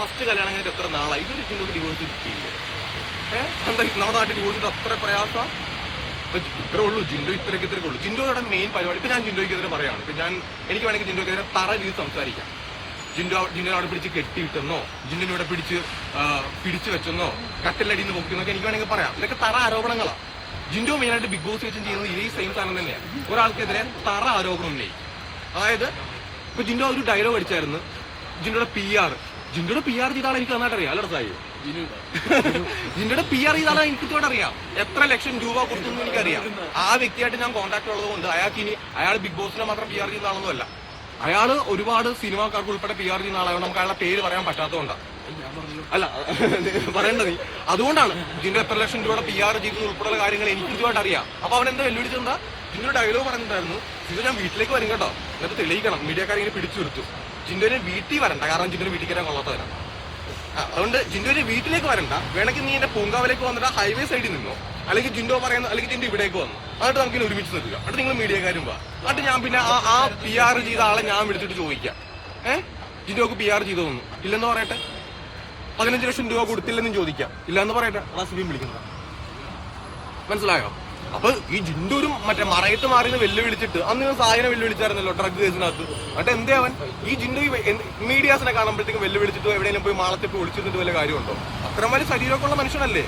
First കല്യാണം കഴിഞ്ഞിട്ട് എത്ര നാളായി? ഇതൊരു ജിൻഡോക്ക് ഡിവോഴ്സ് കിട്ടിയില്ല? ഏഹ് എന്താ നമ്മുടെ നാട്ടിൽ ഡിവോഴ്സ് അത്ര പ്രയാസം? ഇത്രേ ഉള്ളൂ ജിൻഡോ ഇത്രയ്ക്ക് ഇത്രയ്ക്ക് ഉള്ളൂ. ജിൻഡോയുടെ മെയിൻ പരിപാടി. ഇപ്പൊ ഞാൻ ജിൻഡോയ്ക്കെതിരെ പറയാണ്. ഇപ്പൊ ഞാൻ എനിക്ക് വേണമെങ്കിൽ ജിൻഡോയ്ക്കെതിരെ തറ രീതി സംസാരിക്കാം. ജിൻഡോ ജിൻഡോ അവിടെ പിടിച്ച് കെട്ടിയിട്ടെന്നോ? ജിൻഡിനെ ഇവിടെ പിടിച്ച് പിടിച്ചു വെച്ചെന്നോ? കട്ടിലടിയിൽ നിന്ന് പൊക്കിയെന്നൊക്കെ എനിക്ക് വേണമെങ്കിൽ പറയാം. ഇതൊക്കെ തറ ആരോപണങ്ങളാണ് ജിൻഡോ മെയിൻ ആയിട്ട് ബിഗ് ബോസ് വെച്ചും ചെയ്യുന്നത് ഇതേ സെയിം സാധനം തന്നെയാണ് ഒരാൾക്കെതിരെ തറ ആരോപണം ഉന്നയിക്കും. അതായത് ഇപ്പൊ ജിൻഡോ ഒരു ഡയലോഗ് അടിച്ചായിരുന്നു. ജിൻഡോയുടെ പി ആർ ജിൻഡോയുടെ പി ആർ ചെയ്താൽ എനിക്ക് നന്നായിട്ട് അറിയാം അല്ലേ സായി? ജിൻഡോയുടെ പി ആർ ചെയ്താൽ എനിക്ക് ഇതുകൊണ്ട് അറിയാം. എത്ര ലക്ഷം രൂപ കൊടുത്തു എനിക്കറിയാം. ആ വ്യക്തിയായിട്ട് ഞാൻ കോൺടാക്ട് ഉള്ളത് കൊണ്ട് അയാൾക്ക് ഇനി അയാൾ ബിഗ് ബോസിനെ മാത്രം പി ആർ ചെയ്യുന്ന ആളൊന്നുമല്ല അയാൾ ഒരുപാട് സിനിമാക്കാർക്ക് ഉൾപ്പെടെ പി ആർ ചെയ്യുന്ന ആളായതുകൊണ്ട് നമുക്ക് അയാളുടെ പേര് പറയാൻ പറ്റാത്തതുകൊണ്ടാണ് അല്ല പറയേണ്ടത് നീ. അതുകൊണ്ടാണ് ഇതിന്റെ എത്ര ലക്ഷം രൂപയുടെ പി ആർ ചെയ്തത് ഉൾപ്പെടെയുള്ള കാര്യങ്ങൾ എനിക്ക് ഇതുമായിട്ട് അറിയാം. അപ്പൊ അവൻ എന്താ വെല്ലുവിളിച്ചെന്താ ഇതിന്റെ ഡയലോഗ് പറഞ്ഞിട്ടുണ്ടായിരുന്നു ഇത് ഞാൻ വീട്ടിലേക്ക് വരും കേട്ടോ. എന്നിട്ട് തെളിയിക്കണം. മീഡിയക്കാരെ ഇങ്ങനെ പിടിച്ചു നിർത്തും ജിൻഡോനെ വീട്ടിൽ വരണ്ട. കാരണം ജിൻഡോനെ വീട്ടിൽ കയറാൻ കൊള്ളാത്തവരാണ് അതുകൊണ്ട് ജിൻഡോന് വീട്ടിലേക്ക് വരണ്ട. വേണമെങ്കിൽ നീ എന്റെ പൂങ്കാവിലേക്ക് വന്നിട്ട് ഹൈവേ സൈഡിൽ നിന്നോ? അല്ലെങ്കിൽ ജിൻഡോ പറയുന്ന അല്ലെങ്കിൽ ജിൻഡോ ഇവിടേക്ക് വന്നു? എന്നിട്ട് നമുക്ക് ഒരുമിച്ച് നിൽക്കുക. എന്നിട്ട് നിങ്ങൾ മീഡിയക്കാരും വാ. എന്നിട്ട് ഞാൻ പിന്നെ ആ ആ പി ആർ ചെയ്ത ആളെ ഞാൻ വിളിച്ചിട്ട് ചോദിക്കാം. ഏഹ് ജിൻഡോക്ക് പി ആർ ചെയ്തോന്നു ഇല്ലെന്ന് പറയട്ടെ? പതിനഞ്ച് ലക്ഷം രൂപ കൊടുത്തില്ലെന്നും ചോദിക്കാം. ഇല്ലെന്ന് പറയട്ടെ? ആ സിബിയും വിളിക്കുന്നത് മനസ്സിലായോ? അപ്പൊ ഈ ജിൻഡൂരും മറ്റേ മറയത്ത് മാറിന്ന് വെല്ലുവിളിച്ചിട്ട് അന്ന് ഞാൻ സായനെ വെല്ലുവിളിച്ചായിരുന്നല്ലോ ഡ്രഗ് കേസിനകത്ത് എന്നിട്ട് എന്തേ അവൻ? ഈ ജിൻഡു മീഡിയാസിനെ കാണുമ്പോഴത്തേക്കും വെല്ലുവിളിച്ചിട്ടോ എവിടെയെങ്കിലും പോയി മാളത്തിൽ പോയി ഒളിച്ചിട്ട് വല്ല കാര്യമുണ്ടോ? അത്രമാതിരി ശരീരമൊക്കെ ഉള്ള മനുഷ്യനല്ലേ?